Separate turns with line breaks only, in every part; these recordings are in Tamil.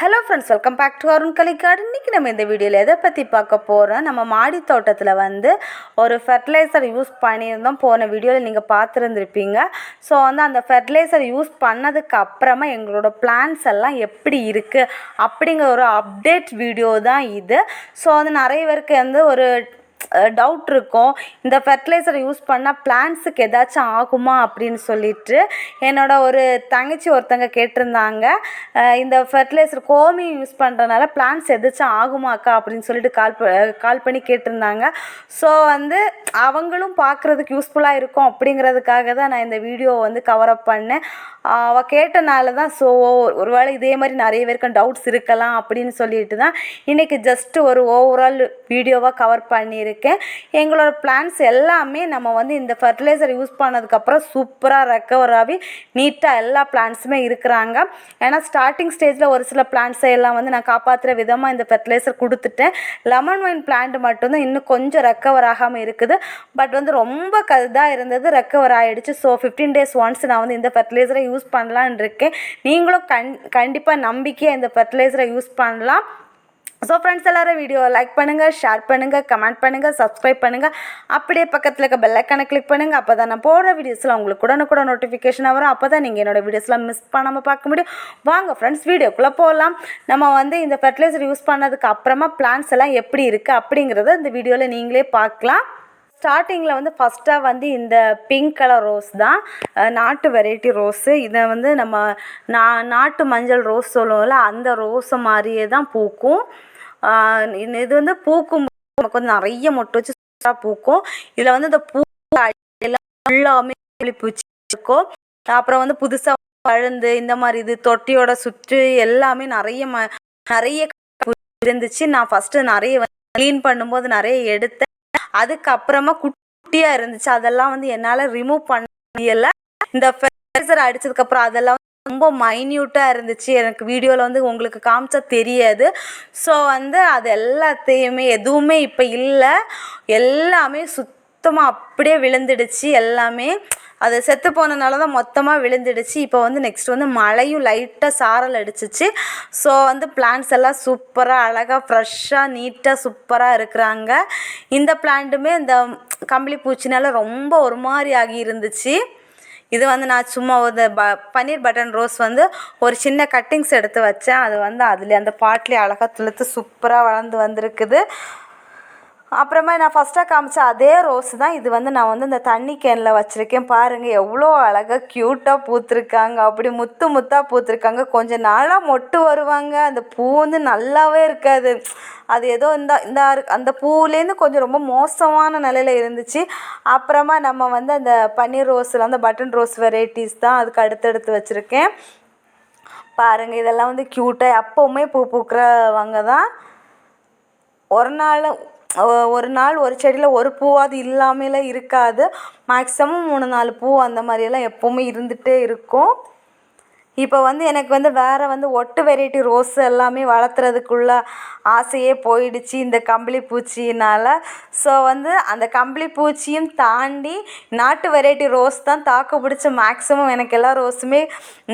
Hello friends welcome back to Arun Kalikkadu இன்றைக்கி நம்ம இந்த வீடியோவில் எதை பற்றி பார்க்க போகிறோம் நம்ம மாடி தோட்டத்தில் வந்து ஒரு ஃபெர்டிலைசர் யூஸ் பண்ணியிருந்தோம். போன வீடியோவில் நீங்கள் பார்த்துருந்துருப்பீங்க. ஸோ வந்து அந்த ஃபெர்டிலைசர் யூஸ் பண்ணதுக்கு அப்புறமா எங்களோட பிளான்ஸ் எல்லாம் எப்படி இருக்குது அப்படிங்கிற ஒரு அப்டேட் வீடியோ தான் இது. ஸோ வந்து நிறைய பேருக்கு வந்து ஒரு டவுட் இருக்கும். இந்த ஃபெர்டிலைசர் யூஸ் பண்ணால் பிளான்ஸுக்கு ஏதாச்சும் ஆகுமா அப்படின்னு சொல்லிட்டு என்னோட ஒரு தங்கச்சி ஒருத்தங்க கேட்டிருந்தாங்க. இந்த ஃபெர்டிலைசர் கோமி யூஸ் பண்ணுறதுனால பிளான்ஸ் எதாச்சும் ஆகுமாக்கா அப்படின்னு சொல்லிட்டு கால் ப கால் பண்ணி கேட்டிருந்தாங்க. ஸோ வந்து அவங்களும் பார்க்குறதுக்கு யூஸ்ஃபுல்லாக இருக்கும் அப்படிங்கிறதுக்காக தான் நான் இந்த வீடியோவை வந்து கவர் அப் பண்ணேன். அவள் கேட்டனால தான் ஸோ ஒருவேளை இதே மாதிரி நிறைய பேருக்கு டவுட்ஸ் இருக்கலாம் அப்படின்னு சொல்லிட்டு தான் இன்றைக்கி ஜஸ்ட் ஒரு ஓவரால் வீடியோவாக கவர் பண்ணியிருக்கேன். எங்களோட பிளான்ஸ் எல்லாமே நம்ம வந்து இந்த ஃபர்டிலைசர் யூஸ் பண்ணதுக்கப்புறம் சூப்பராக ரெக்கவர் ஆகி நீட்டாக எல்லா பிளான்ஸுமே இருக்கிறாங்க. ஏன்னா ஸ்டார்டிங் ஸ்டேஜில் ஒரு சில பிளான்ஸை எல்லாம் வந்து நான் காப்பாற்றுற விதமாக இந்த ஃபர்டிலைசர் கொடுத்துட்டேன். லெமன் ஒயின் பிளான்ட் மட்டும்தான் இன்னும் கொஞ்சம் ரெக்கவர் ஆகாமல் இருக்குது. பட் வந்து ரொம்ப க இதாக இருந்தது ரெக்கவர் ஆகிடுச்சு ஸோ ஃபிஃப்டீன் டேஸ் ஒன்ஸ் நான் வந்து இந்த ஃபர்டிலைசரை யூஸ் பண்ணலான்னு இருக்கேன். நீங்களும் கண் கண்டிப்பாக நம்பிக்கையாக இந்த ஃபர்டிலைசரை யூஸ் பண்ணலாம். ஸோ ஃப்ரெண்ட்ஸ் எல்லாரும் வீடியோ லைக் பண்ணுங்கள் ஷேர் பண்ணுங்கள் கமெண்ட் பண்ணுங்கள் சப்ஸ்கிரைப் பண்ணுங்கள் அப்படியே பக்கத்தில் இருக்க பெல்லைக்கானை கிளிக் பண்ணுங்கள் அப்போ தான் நான் போடுற வீடியோஸில் உங்களுக்கு உடனுக்குட நோட்டிஃபிகேஷன் வரும். அப்போ தான் நீங்கள் என்னோடய வீடியோஸ்லாம் மிஸ் பண்ணாமல் பார்க்க முடியும். வாங்க ஃப்ரெண்ட்ஸ் வீடியோக்குள்ளே போகலாம் நம்ம வந்து இந்த ஃபெர்டிலைசர் யூஸ் பண்ணதுக்கு அப்புறமா பிளான்ஸ் எல்லாம் எப்படி இருக்குது அப்படிங்கிறத இந்த வீடியோவில் நீங்களே பார்க்கலாம். ஸ்டார்டிங்கில் வந்து ஃபஸ்ட்டாக வந்து இந்த பிங்க் கலர் ரோஸ் தான் நாட்டு வெரைட்டி ரோஸு இதை வந்து நம்ம நா நாட்டு மஞ்சள் ரோஸ் சொல்லுவோம்ல அந்த ரோஸை மாதிரியே தான் பூக்கும். இது வந்து பூக்கும் நமக்கு வந்து நிறைய மொட்டு வச்சு சூப்பராக பூக்கும். இதில் வந்து இந்த பூ எல்லாமே பூச்சி இருக்கும். அப்புறம் வந்து புதுசாக பழுந்து இந்த மாதிரி இது தொட்டியோட சுற்று எல்லாமே நிறைய ம நிறைய இருந்துச்சு. நான் ஃபஸ்ட்டு நிறைய க்ளீன் பண்ணும்போது நிறைய எடுத்தேன். அதுக்கப்புறமா குட்டியாக இருந்துச்சு. அதெல்லாம் வந்து என்னால் ரிமூவ் பண்ண முடியலை. இந்த ஃபெர்டிலைசர் அடித்ததுக்கப்புறம் அதெல்லாம் ரொம்ப மைன்யூட்டாக இருந்துச்சு. எனக்கு வீடியோவில் வந்து உங்களுக்கு காமிச்சா தெரியாது. ஸோ வந்து அது எல்லாத்தையுமே எதுவுமே இப்போ இல்லை. எல்லாமே சுத்தமாக அப்படியே விழுந்துடுச்சு. எல்லாமே அது செத்து போனதுனால தான் மொத்தமாக விழுந்துடுச்சு. இப்போ வந்து நெக்ஸ்ட் வந்து மழையும் லைட்டாக சாரல் அடிச்சிச்சு. ஸோ வந்து பிளான்ஸ் எல்லாம் சூப்பராக அழகாக ஃப்ரெஷ்ஷாக நீட்டாக சூப்பராக இருக்கிறாங்க. இந்த பிளான்ட்டுமே இந்த கம்பளி பூச்சினால ரொம்ப ஒரு மாதிரி ஆகி இருந்துச்சு. இது வந்து நான் சும்மா ஒரு ப பன்னீர் பட்டன் ரோஸ் வந்து ஒரு சின்ன கட்டிங்ஸ் எடுத்து வச்சேன். அது வந்து அதில் அந்த பாட்டிலே அழகாக துளுத்து சூப்பராக வளர்ந்து வந்திருக்குது. அப்புறமா நான் ஃபஸ்ட்டாக காமிச்ச அதே ரோஸ் தான். இது வந்து நான் வந்து இந்த தண்ணி கேனில் வச்சுருக்கேன். பாருங்கள் எவ்வளோ அழகாக க்யூட்டாக பூத்துருக்காங்க. அப்படி முத்து முத்தாக பூத்துருக்காங்க. கொஞ்சம் நாளாக மொட்டு வருவாங்க. அந்த பூ வந்து நல்லாவே இருக்காது. அது ஏதோ இந்த இந்த அந்த பூவுலேருந்து கொஞ்சம் ரொம்ப மோசமான நிலையில் இருந்துச்சு. அப்புறமா நம்ம வந்து அந்த பன்னீர் ரோஸில் அந்த பட்டன் ரோஸ் வெரைட்டிஸ் தான் அதுக்கு அடுத்தடுத்து வச்சுருக்கேன். பாருங்கள் இதெல்லாம் வந்து க்யூட்டாக எப்போவுமே பூ பூக்கிறவங்க தான். ஒரு நாள் ஒரு நாள் ஒரு செடியில் ஒரு பூவாவது இல்லாமலாம் இருக்காது. மேக்ஸிமம் மூணு நாலு பூ அந்த மாதிரியெல்லாம் எப்போவுமே இருந்துகிட்டே இருக்கும். இப்போ வந்து எனக்கு வந்து வேறு வந்து ஒட்டு வெரைட்டி ரோஸ் எல்லாமே வளர்த்துறதுக்குள்ள ஆசையே போயிடுச்சு இந்த கம்பளி பூச்சினால் ஸோ வந்து அந்த கம்பளி பூச்சியும் தாண்டி நாட்டு வெரைட்டி ரோஸ் தான் தாக்கு பிடிச்ச மேக்ஸிமம் எனக்கு எல்லா ரோஸுமே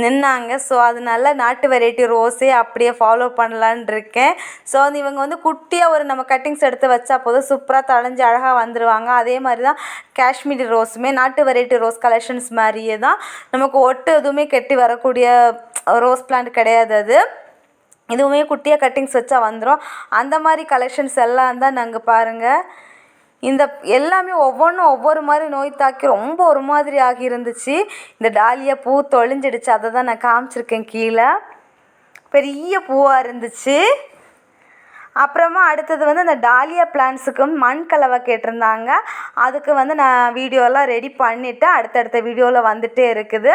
நின்னாங்க. ஸோ அதனால நாட்டு வெரைட்டி ரோஸே அப்படியே ஃபாலோ பண்ணலான் இருக்கேன். ஸோ வந்து இவங்க வந்து குட்டியாக ஒரு நம்ம கட்டிங்ஸ் எடுத்து வச்சா போதும். சூப்பராக தழைஞ்சு அழகாக வந்துடுவாங்க அதே மாதிரி தான் காஷ்மீரி ரோஸுமே நாட்டு வெரைட்டி ரோஸ் கலெக்ஷன்ஸ் மாதிரியே தான். நமக்கு ஒட்டு எதுவுமே கெட்டி வரக்கூடிய ரோஸ் பிளான்ட் கிடையாது அது. இதுவுமே குட்டியாக கட்டிங்ஸ் வச்சா வந்துடும் அந்த மாதிரி கலெக்ஷன்ஸ் எல்லாம் தான் நாங்கள் பாருங்கள் இந்த எல்லாமே ஒவ்வொன்றும் ஒவ்வொரு மாதிரி நோய் தாக்கி ரொம்ப ஒரு மாதிரி ஆகி இருந்துச்சு. இந்த டாலியா பூ தொழிஞ்சிடுச்சு அதை தான் நான் காமிச்சிருக்கேன் கீழே. பெரிய பூவாக இருந்துச்சு. அப்புறமா அடுத்தது வந்து அந்த டாலியா பிளான்ஸுக்கு மண் கலவை கேட்டிருந்தாங்க. அதுக்கு வந்து நான் வீடியோலாம் ரெடி பண்ணிவிட்டு அடுத்தடுத்த வீடியோவில் வந்துகிட்டே இருக்குது.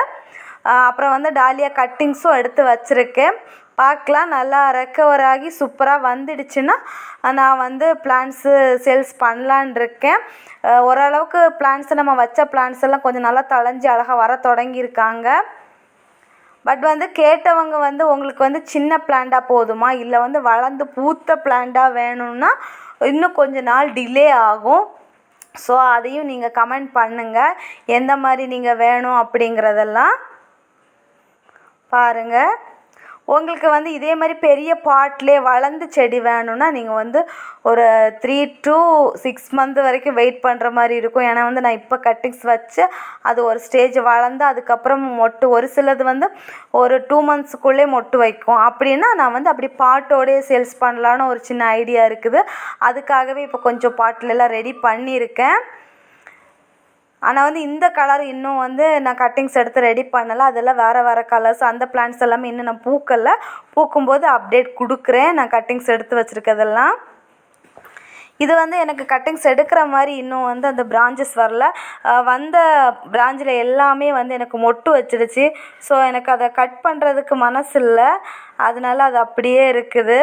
அப்புறம் வந்து டாலியா கட்டிங்ஸும் எடுத்து வச்சுருக்கேன். பார்க்கலாம் நல்லா ரெக்கவர் ஆகி சூப்பராக வந்துடுச்சுன்னா நான் வந்து பிளான்ஸு சேல்ஸ் பண்ணலான் இருக்கேன். ஓரளவுக்கு பிளான்ஸ் நம்ம வச்ச பிளான்ஸ் எல்லாம் கொஞ்சம் நல்லா தழைஞ்சி அழகாக வர தொடங்கியிருக்காங்க. பட் வந்து கேட்டவங்க வந்து உங்களுக்கு வந்து சின்ன பிளான்டாக போதுமா? இல்லை வந்து வளர்ந்து பூத்த பிளான்டாக வேணும்னா இன்னும் கொஞ்ச நாள் டிலே ஆகும். ஸோ அதையும் நீங்கள் கமெண்ட் பண்ணுங்கள் எந்த மாதிரி நீங்கள் வேணும் அப்படிங்கிறதெல்லாம். பாருங்கள் உங்களுக்கு வந்து இதே மாதிரி பெரிய பாட்லேயே வளர்ந்து செடி வேணும்னா நீங்கள் வந்து ஒரு த்ரீ டு சிக்ஸ் மந்த் வரைக்கும் வெயிட் பண்ணுற மாதிரி இருக்கும். ஏன்னா வந்து நான் இப்போ கட்டிங்ஸ் வச்சு அது ஒரு ஸ்டேஜ் வளர்ந்து அதுக்கப்புறம் மொட்டு ஒரு சிலது வந்து ஒரு டூ மந்த்ஸுக்குள்ளே மொட்டு வைக்கும். அப்படின்னா நான் வந்து அப்படி பாட்டோடயே சேல்ஸ் பண்ணலான்னு ஒரு சின்ன ஐடியா இருக்குது. அதுக்காகவே இப்போ கொஞ்சம் பாட்டிலெல்லாம் ரெடி பண்ணியிருக்கேன். ஆனால் வந்து இந்த கலர் இன்னும் வந்து நான் கட்டிங்ஸ் எடுத்து ரெடி பண்ணலை. அதெல்லாம் வேறு வேறு கலர்ஸ் அந்த பிளான்ட்ஸ் எல்லாமே இன்னும் நான் பூக்கலை. பூக்கும்போது அப்டேட் கொடுக்குறேன். நான் கட்டிங்ஸ் எடுத்து வச்சுருக்கதெல்லாம். இது வந்து எனக்கு கட்டிங்ஸ் எடுக்கிற மாதிரி இன்னும் வந்து அந்த பிரான்ச்சஸ் வரல. வந்த பிராஞ்சில் எல்லாமே வந்து எனக்கு மொட்டு வச்சிடுச்சு. ஸோ எனக்கு அதை கட் பண்ணுறதுக்கு மனசு இல்லை அதனால அது அப்படியே இருக்குது.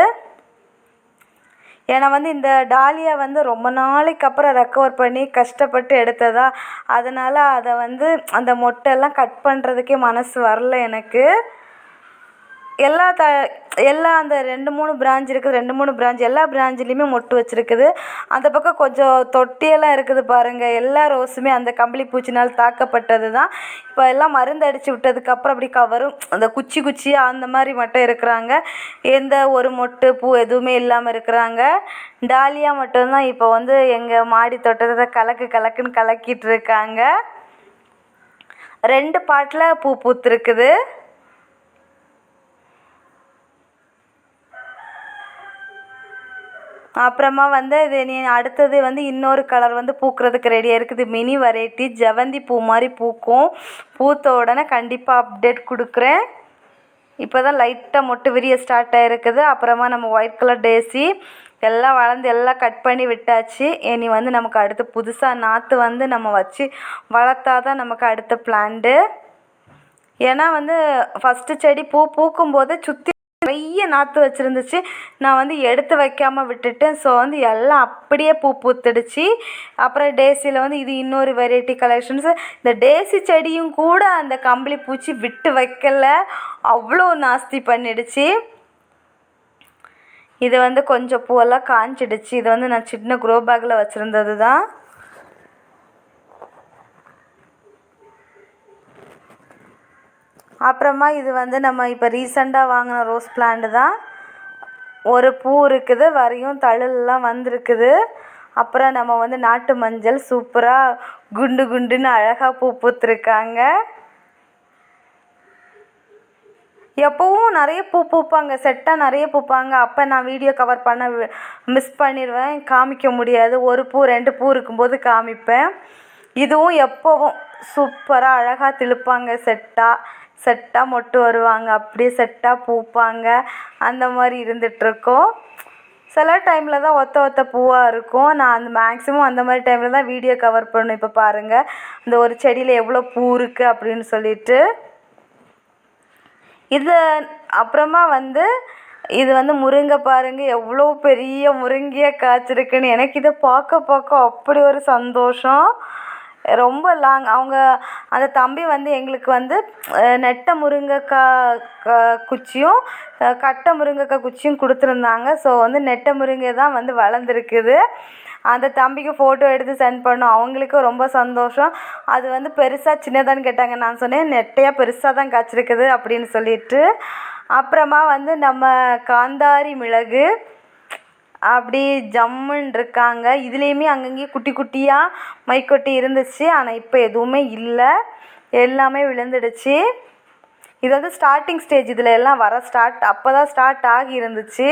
ஏன்னா வந்து இந்த டாலியா வந்து ரொம்ப நாளைக்கு அப்புறம் ரெக்கவர் பண்ணி கஷ்டப்பட்டு எடுத்ததா அதனால் அதை வந்து அந்த மொட்டெல்லாம் கட் பண்ணுறதுக்கே மனசு வரல எனக்கு. எல்லா த எல்லா அந்த ரெண்டு மூணு பிரான்ச் இருக்குது ரெண்டு மூணு பிரான்ச் எல்லா பிரான்ச்லேயுமே மொட்டு வச்சுருக்குது. அந்த பக்கம் கொஞ்சம் தொட்டியெல்லாம் இருக்குது பாருங்கள் எல்லா ரோஸுமே அந்த கம்பளி பூச்சினால் தாக்கப்பட்டது தான் இப்போ எல்லாம் மருந்து அடித்து விட்டதுக்கப்புறம் அப்படி கவரும் அந்த குச்சி குச்சியாக அந்த மாதிரி மட்டும் இருக்கிறாங்க. எந்த ஒரு மொட்டு பூ எதுவுமே இல்லாமல் இருக்கிறாங்க. டாலியா மட்டும்தான் இப்போ வந்து எங்கள் மாடி தோட்டத்தை கலக்கு கலக்குன்னு கலக்கிட்டு இருக்காங்க. ரெண்டு பாட்டில் பூ பூத்துருக்குது. அப்புறமா வந்து இது நீ அடுத்தது வந்து இன்னொரு கலர் வந்து பூக்கிறதுக்கு ரெடியாக இருக்குது. மினி வெரைட்டி ஜெவந்தி பூ மாதிரி பூக்கும். பூத்த உடனே கண்டிப்பாக அப்டேட் கொடுக்குறேன். இப்போ தான் லைட்டாக மொட்டு விரிய ஸ்டார்ட் ஆகிருக்குது அப்புறமா நம்ம ஒயிட் கலர் டேசி எல்லாம் வளர்ந்து எல்லாம் கட் பண்ணி விட்டாச்சு. இனி வந்து நமக்கு அடுத்து புதுசாக நாற்று வந்து நம்ம வச்சு வளர்த்தா தான் நமக்கு அடுத்த பிளான்ட்டு ஏன்னா வந்து ஃபஸ்ட்டு செடி பூ பூக்கும்போது சுற்றி நிறைய நாற்று வச்சுருந்துச்சு. நான் வந்து எடுத்து வைக்காமல் விட்டுட்டேன். ஸோ வந்து எல்லாம் அப்படியே பூ பூத்துடுச்சு. அப்புறம் டேசியில் வந்து இது இன்னொரு வெரைட்டி கலெக்ஷன்ஸு இந்த டேசி செடியும் கூட அந்த கம்பளி பூச்சி விட்டு வைக்கல. அவ்வளோ நாஸ்தி பண்ணிடுச்சு. இது வந்து கொஞ்சம் பூவெல்லாம் காஞ்சிடுச்சு. இது வந்து நான் சின்ன க்ரோ பேக்கில் வச்சுருந்தது தான் அப்புறமா இது வந்து நம்ம இப்போ ரீசெண்டாக வாங்கின ரோஸ் பிளான்ட் தான். ஒரு பூ இருக்குது வரையும் தளிர்லாம் வந்திருக்குது. அப்புறம் நம்ம வந்து நாட்டு மஞ்சள் சூப்பராக குண்டு குண்டுன்னு அழகாக பூ பூத்துருக்காங்க. எப்போவும் நிறைய பூ பூப்பாங்க செட்டாக நிறைய பூப்பாங்க. அப்போ நான் வீடியோ கவர் பண்ண மிஸ் பண்ணிடுவேன் காமிக்க முடியாது. ஒரு பூ ரெண்டு பூ இருக்கும்போது காமிப்பேன். இதுவும் எப்போவும் சூப்பராக அழகாக திழுப்பாங்க செட்டாக செட்டாக மொட்டு வருவாங்க அப்படியே செட்டாக பூப்பாங்க. அந்த மாதிரி இருந்துகிட்ருக்கோம் சில டைமில் தான் ஒத்த ஒத்த பூவாக இருக்கும். நான் அந்த மேக்ஸிமம் அந்த மாதிரி டைமில் தான் வீடியோ கவர் பண்ணும். இப்போ பாருங்கள் இந்த ஒரு செடியில் எவ்வளோ பூ இருக்குது அப்படின்னு சொல்லிட்டு. இது அப்புறமா வந்து இது வந்து முருங்கை பாருங்கள் எவ்வளோ பெரிய முருங்கையாக காய்ச்சிருக்குன்னு எனக்கு இதை பார்க்க பார்க்க அப்படி ஒரு சந்தோஷம். ரொம்ப லாங் அவங்க அந்த தம்பி வந்து எங்களுக்கு வந்து நெட்டை முருங்கைக்காய் குச்சியும் கட்டை முருங்கைக்காய் குச்சியும் கொடுத்துருந்தாங்க. ஸோ வந்து நெட்டை முருங்கை தான் வந்து வளர்ந்துருக்குது. அந்த தம்பிக்கு ஃபோட்டோ எடுத்து சென்ட் பண்ணோம். அவங்களுக்கும் ரொம்ப சந்தோஷம். அது வந்து பெருசாக சின்னதான்னு கேட்டாங்க. நான் சொன்னேன் நெட்டையாக பெருசாக தான் காய்ச்சிருக்குது அப்படின்னு சொல்லிட்டு. அப்புறமா வந்து நம்ம காந்தாரி மிளகு அப்படி ஜம்முன்னு இருக்காங்க. இதுலேயுமே அங்கங்கேயே குட்டி குட்டியாக மைக்கொட்டி இருந்துச்சு. ஆனால் இப்போ எதுவுமே இல்லை. எல்லாமே விழுந்துடுச்சு. இது வந்து ஸ்டார்டிங் ஸ்டேஜ் இதில் எல்லாம் வர ஸ்டார்ட் அப்போ தான் ஸ்டார்ட் ஆகி இருந்துச்சு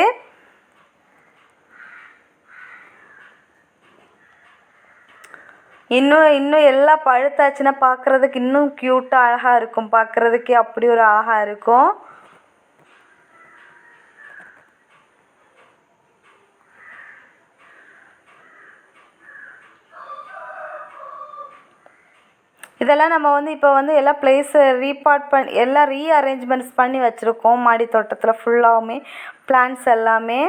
இன்னும் இன்னும் எல்லாம் பழுத்தாச்சுன்னா பார்க்குறதுக்கு இன்னும் க்யூட்டாக அழகாக இருக்கும். பார்க்குறதுக்கே அப்படி ஒரு அழகாக இருக்கும். இதெல்லாம் நம்ம வந்து இப்போ வந்து எல்லா பிளேஸு ரீபார்ட் பண்ணி எல்லாம் ரீஅரேஞ்ச்மெண்ட்ஸ் பண்ணி வச்சுருக்கோம். மாடி தோட்டத்தில் ஃபுல்லாகவுமே பிளான்ஸ் எல்லாமே.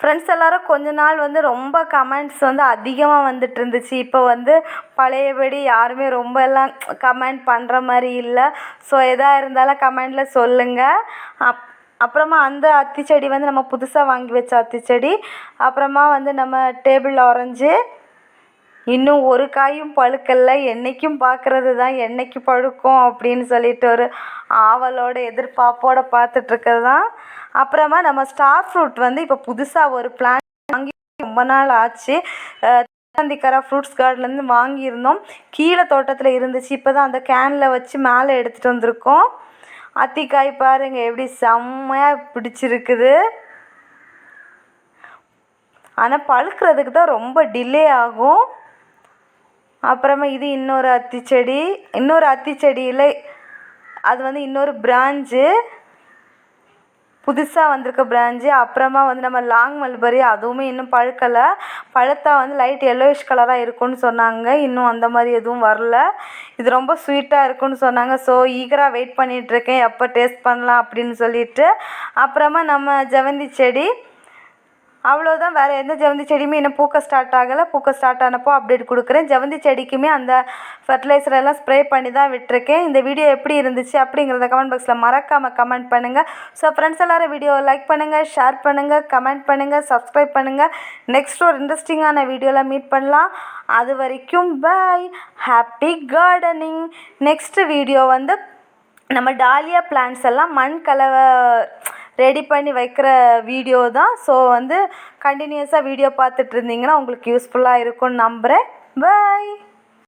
ஃப்ரெண்ட்ஸ் எல்லோரும் கொஞ்ச நாள் வந்து ரொம்ப கமெண்ட்ஸ் வந்து அதிகமாக வந்துட்டு இருந்துச்சு. இப்போ வந்து பழையபடி யாருமே ரொம்ப எல்லாம் கமெண்ட் பண்ணுற மாதிரி இல்லை. ஸோ எதாக இருந்தாலும் கமெண்டில் சொல்லுங்கள் அப் அப்புறமா அந்த அத்தி செடி வந்து நம்ம புதுசாக வாங்கி வச்ச அத்தி செடி அப்புறமா வந்து நம்ம டேபிள் ஆரஞ்சு இன்னும் ஒரு காயும் பழுக்கல்ல என்றைக்கும் பார்க்குறது தான் என்றைக்கு பழுக்கும் அப்படின்னு சொல்லிட்டு ஒரு ஆவலோட எதிர்பார்ப்போட பார்த்துட்ருக்கிறது தான் அப்புறமா நம்ம ஸ்டார் ஃப்ரூட் வந்து இப்போ புதுசாக ஒரு பிளான் வாங்கி ரொம்ப நாள் ஆச்சு. சந்திக்கரா ஃப்ரூட்ஸ் கார்ட்லேருந்து வாங்கியிருந்தோம். கீழே தோட்டத்தில் இருந்துச்சு. இப்போ தான் அந்த கேனில் வச்சு மேலே எடுத்துகிட்டு வந்திருக்கோம். அத்திக்காய் பாருங்க எப்படி செம்மையாக பிடிச்சிருக்குது. ஆனால் பழுக்கிறதுக்கு தான் ரொம்ப டிலே ஆகும். அப்புறமா இது இன்னொரு அத்தி செடி இன்னொரு அத்தி செடியில் அது வந்து இன்னொரு பிராஞ்சு புதுசாக வந்திருக்க பிராஞ்சு அப்புறமா வந்து நம்ம லாங் மல்பரி அதுவுமே இன்னும் பழுக்கலை. பழுத்தா வந்து லைட் எல்லோயிஷ் கலராக இருக்கும்னு சொன்னாங்க. இன்னும் அந்த மாதிரி எதுவும் வரல. இது ரொம்ப ஸ்வீட்டாக இருக்கும்னு சொன்னாங்க. ஸோ ஈகராக வெயிட் பண்ணிகிட்ருக்கேன் எப்போ டேஸ்ட் பண்ணலாம் அப்படின்னு சொல்லிட்டு. அப்புறமா நம்ம ஜெவந்தி செடி அவ்வளோதான் வேறு எந்த ஜெவந்தி செடியுமே இன்னும் பூக்க ஸ்டார்ட் ஆகலை. பூக்க ஸ்டார்ட் ஆனப்போ அப்டேட் கொடுக்குறேன். ஜெவந்தி செடிக்குமே அந்த ஃபர்டிலைசர் எல்லாம் ஸ்ப்ரே பண்ணி தான் விட்டுருக்கேன். இந்த வீடியோ எப்படி இருந்துச்சு அப்படிங்கிறத கமெண்ட் பாக்ஸில் மறக்காமல் கமெண்ட் பண்ணுங்கள் ஸோ ஃப்ரெண்ட்ஸ் எல்லோரும் வீடியோ லைக் பண்ணுங்கள் ஷேர் பண்ணுங்கள் கமெண்ட் பண்ணுங்கள் சப்ஸ்கிரைப் பண்ணுங்கள் நெக்ஸ்ட் ஒரு இன்ட்ரெஸ்டிங்கான வீடியோவில் மீட் பண்ணலாம். அது வரைக்கும் bye happy gardening next video வந்து நம்ம டாலியா பிளான்ட்ஸ் எல்லாம் மண் கலவை ரெடி பண்ணி வைக்கிற வீடியோ தான். ஸோ வந்து கண்டினியூஸாக வீடியோ பார்த்துட்டு இருந்தீங்கன்னா உங்களுக்கு யூஸ்ஃபுல்லாக இருக்கும்னு நம்புகிறேன் பாய்